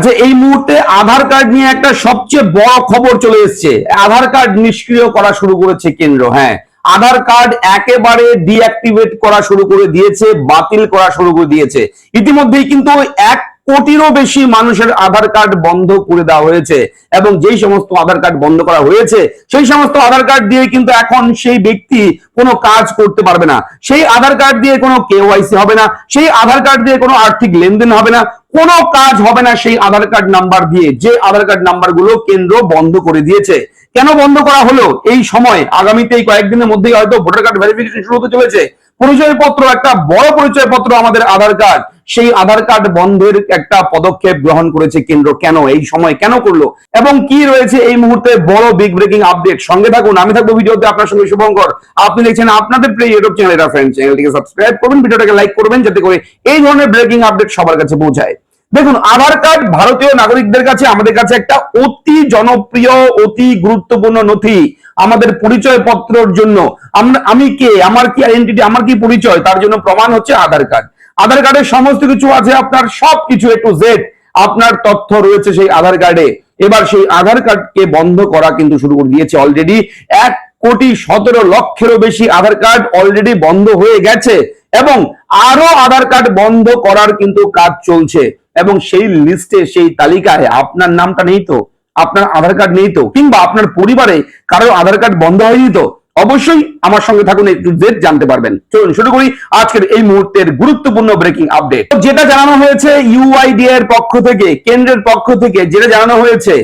আচ্ছা এই মুহূর্তে আধার কার্ড নিয়ে একটা সবচেয়ে বড় খবর চলে এসেছে। আধার কার্ড নিষ্ক্রিয় করা শুরু করেছে কেন্দ্র হ্যাঁ। আধার কার্ড একেবারে ডিঅ্যাক্টিভেট করা শুরু করে দিয়েছে, বাতিল করা শুরু করে দিয়েছে। ইতিমধ্যেই কিন্তু এক কোটিরও বেশি মানুষের আধার কার্ড বন্ধ করে দেওয়া হয়েছে এবং যেই সমস্ত আধার কার্ড বন্ধ করা হয়েছে, সেই সমস্ত আধার কার্ড দিয়ে কিন্তু এখন সেই ব্যক্তি কোনো কাজ করতে পারবে না। সেই আধার কার্ড দিয়ে কোনো কেওয়াইসি হবে না, সেই আধার কার্ড দিয়ে কোনো আর্থিক লেনদেন হবে না কোনো কাজ হবে না সেই আধার কার্ড নাম্বার দিয়ে। যে আধার কার্ড নাম্বারগুলো কেন্দ্র বন্ধ করে দিয়েছে। কেন বন্ধ করা হলো? এই সময় আগামীতে এই কয়েকদিনের মধ্যেই হয়তো ভোটার কার্ড ভেরিফিকেশন শুরু হতে চলেছে। পরিচয় পত্র একটা বড় পরিচয় পত্র আমাদের আধার কার্ড। সেই আধার কার্ড বন্ধের একটা পদক্ষেপ গ্রহণ করেছে কেন্দ্র। কেন? এই সময় কেন করল? এবং কি রয়েছে এই মুহূর্তে বড় বিগ ব্রেকিং আপডেট সঙ্গে থাকুন, আমি থাকব ভিডিওতে আপনার সঙ্গে শুভঙ্কর। আপনি দেখছেন আপনাদের প্রিয় ইউটিউব চ্যানেল এটা ফ্রেন্ড চ্যানেলটিকে সাবস্ক্রাইব করবেন, ভিডিওটাকে লাইক করবেন, যাতে করে এই ধরনের ব্রেকিং আপডেট সবার কাছে পৌঁছায়। দেখুন, আধার কার্ড ভারতীয় নাগরিকদের কাছে, আমাদের কাছে একটা অতি জনপ্রিয়, অতি গুরুত্বপূর্ণ নথি। আমাদের পরিচয় পত্রের জন্য। আমরা আমি কে? আমার কি আইডেন্টিটি আমার কি পরিচয়? তার জন্য প্রমাণ হচ্ছে আধার কার্ড। আধার কার্ডে সমস্ত কিছু আছে, আপনার সব কিছু এ টু জেড আপনার তথ্য রয়েছে সেই আধার কার্ডে এবার সেই আধার কার্ডকে বন্ধ করা কিন্তু শুরু করে দিয়েছে অলরেডি এক কোটি সতেরো লক্ষেরও বেশি আধার কার্ড অলরেডি বন্ধ হয়ে গেছে এবং আরও আধার কার্ড বন্ধ করার কিন্তু কাজ চলছে। এবং সেই লিস্টে সেই তালিকায় আপনার নামটা নেই তো, আপনার আধার কার্ড নেই তো, কিংবা আপনার পরিবারে কারও আধার কার্ড বন্ধ হয়নি তো অবশ্যই আমার সঙ্গে থাকুন, একটু জেড জানতে পারবেন। চলুন শুরু করি আজকের এই মুহূর্তের গুরুত্বপূর্ণ ব্রেকিং আপডেট যেটা জানানো হয়েছে ইউআইডি এর পক্ষ থেকে, কেন্দ্রের পক্ষ থেকে, যেটা জানানো হয়েছে,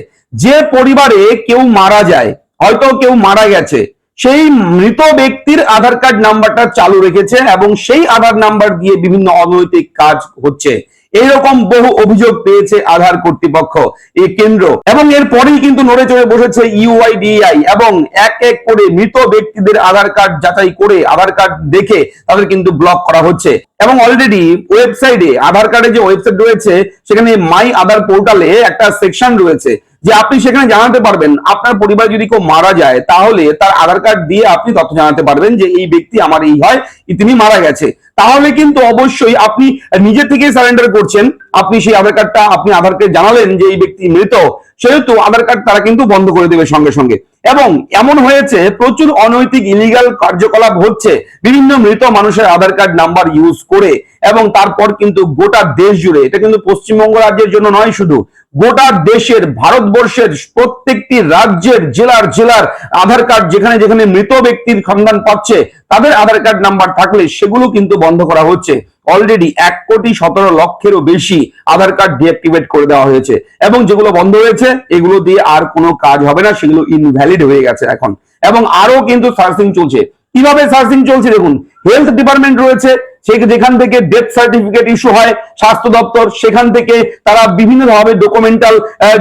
যে পরিবারে কেউ মারা যায়, হয়তো কেউ মারা গেছে, সেই মৃত ব্যক্তির আধার কার্ড নাম্বারটা চালু রেখেছে এবং সেই আধার নাম্বার দিয়ে বিভিন্ন অনৈতিক কাজ হচ্ছে। এইরকম বহু অভিযোগ পেয়েছে আধার কর্তৃপক্ষ এই কেন্দ্র। এবং এরপরেই কিন্তু নড়ে চড়ে বসেছে ইউআইডিআই এবং এক এক করে মৃত ব্যক্তিদের আধার কার্ড যাচাই করে আধার কার্ড দেখে তাদের কিন্তু ব্লক করা হচ্ছে। এবং অলরেডি ওয়েবসাইটে আধার কার্ডে যে ওয়েবসাইট রয়েছে, সেখানে মাই আধার পোর্টালে একটা সেকশন রয়েছে। যে আপনি সেখানে জানাতে পারবেন, আপনার পরিবার যদি কেউ মারা যায়, তাহলে তার আধার কার্ড দিয়ে আপনি তথ্য জানাতে পারবেন যে এই ব্যক্তি আমার এই হয় তিনি মারা গেছে। তাহলে কিন্তু অবশ্যই আপনি নিজে থেকে সারেন্ডার করছেন। আপনি সেই আধার কার্ডটা, আপনি আধার কার্ড জানালেন যে এই ব্যক্তি মৃত, সেহেতু আধার কার্ড তারা কিন্তু বন্ধ করে দেবে সঙ্গে সঙ্গে। এবং এমন হয়েছে, প্রচুর অনৈতিক ইলিগাল কার্যকলাপ হচ্ছে, বিভিন্ন মৃত মানুষের আধার কার্ড নাম্বার ইউজ করে, এবং তারপর কিন্তু গোটা দেশ জুড়ে, এটা কিন্তু পশ্চিমবঙ্গ রাজ্যের জন্য নয় শুধু, গোটা দেশের, ভারতবর্ষের প্রত্যেকটি রাজ্যের, জেলার জেলার আধার কার্ড যেখানে যেখানে মৃত ব্যক্তির সন্ধান পাচ্ছে, তাদের আধার কার্ড নাম্বার থাকলে সেগুলো কিন্তু বন্ধ করা হচ্ছে। অলরেডি এক কোটি সতেরো লক্ষেরও বেশি আধার কার্ড ডিঅ্যাক্টিভেট করে দেওয়া হয়েছে। এবং যেগুলো বন্ধ হয়েছে এগুলো দিয়ে আর কোনো কাজ হবে না, সেগুলো ইনভ্যালিড হয়ে গেছে এখন। এবং আরও কিন্তু সার্চিং চলছে। কীভাবে সার্চিং চলছে দেখুন হেলথ ডিপার্টমেন্ট রয়েছে সেই যেখান থেকে ডেথ সার্টিফিকেট ইস্যু হয়, স্বাস্থ্য দপ্তর, সেখান থেকে তারা বিভিন্ন ভাবে ডকুমেন্টাল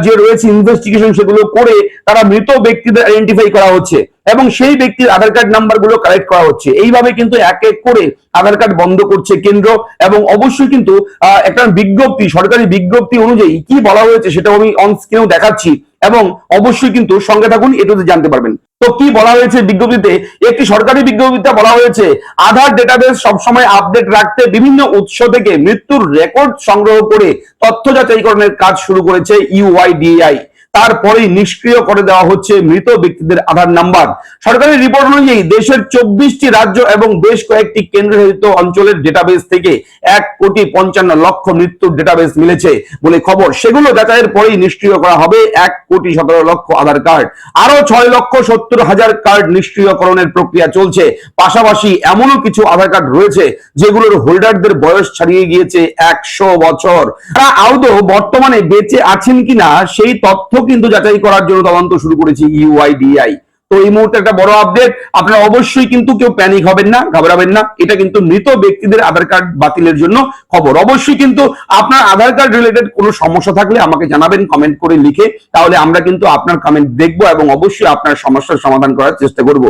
যে রয়েছে ইনভেস্টিগেশন সেগুলো করে তারা মৃত ব্যক্তিদের আইডেন্টিফাই করা হচ্ছে এবং সেই ব্যক্তির আধার কার্ড নাম্বারগুলো কালেক্ট করা হচ্ছে। এইভাবে কিন্তু এক এক করে আধার কার্ড বন্ধ করছে কেন্দ্র এবং অবশ্যই কিন্তু একটা বিজ্ঞপ্তি, সরকারি বিজ্ঞপ্তি অনুযায়ী কি বলা হয়েছে সেটা আমি অন স্ক্রিনেও দেখাচ্ছি এবং অবশ্যই কিন্তু সঙ্গে থাকুন এটাতে জানতে পারবেন। তো কি বলা হয়েছে বিজ্ঞপ্তিতে? একটি সরকারি বিজ্ঞপ্তিতে বলা হয়েছে, আধার ডেটাবেস সবসময় আপডেট রাখতে বিভিন্ন উৎস থেকে মৃত্যুর রেকর্ড সংগ্রহ করে তথ্য যাচাইকরণের কাজ শুরু করেছে ইউআইডিআই তারপরেই নিষ্ক্রিয় করে দেওয়া হচ্ছে মৃত ব্যক্তিদের আধার নাম্বার। সরকারি রিপোর্ট অনুযায়ী দেশের চব্বিশটি রাজ্য এবং বেশ কয়েকটি কেন্দ্রশাসিত অঞ্চলের ডেটাবেস থেকে এক কোটি পঞ্চান্ন লক্ষ মৃত্যুর ডেটাবেস মিলেছে বলে খবর। সেগুলো যাচাইয়ের পরেই নিষ্ক্রিয় করা হবে এক কোটি সতেরো লক্ষ আধার কার্ড। আরও ছয় লক্ষ সত্তর হাজার কার্ড নিষ্ক্রিয়করণের প্রক্রিয়া চলছে। পাশাপাশি এমনও কিছু আধার কার্ড রয়েছে যেগুলোর হোল্ডারদের বয়স ছাড়িয়ে গিয়েছে একশো বছর। তারা আদৌ বর্তমানে বেঁচে আছেন কিনা সেই তথ্য কিন্তু যাচাই করার জন্য তদন্ত শুরু করেছে ইউআইডিআই তো এই মুহূর্তে একটা বড় আপডেট আপনারা অবশ্যই কিন্তু কেউ প্যানিক হবেন না, ঘাবড়াবেন না। এটা কিন্তু মৃত ব্যক্তিদের আধার কার্ড বাতিলের জন্য খবর। অবশ্যই কিন্তু আপনার আধার কার্ড রিলেটেড কোনো সমস্যা থাকলে আমাকে জানাবেন কমেন্ট করে লিখে, তাহলে আমরা কিন্তু আপনার কমেন্ট দেখব এবং অবশ্যই আপনার সমস্যার সমাধান করার চেষ্টা করব।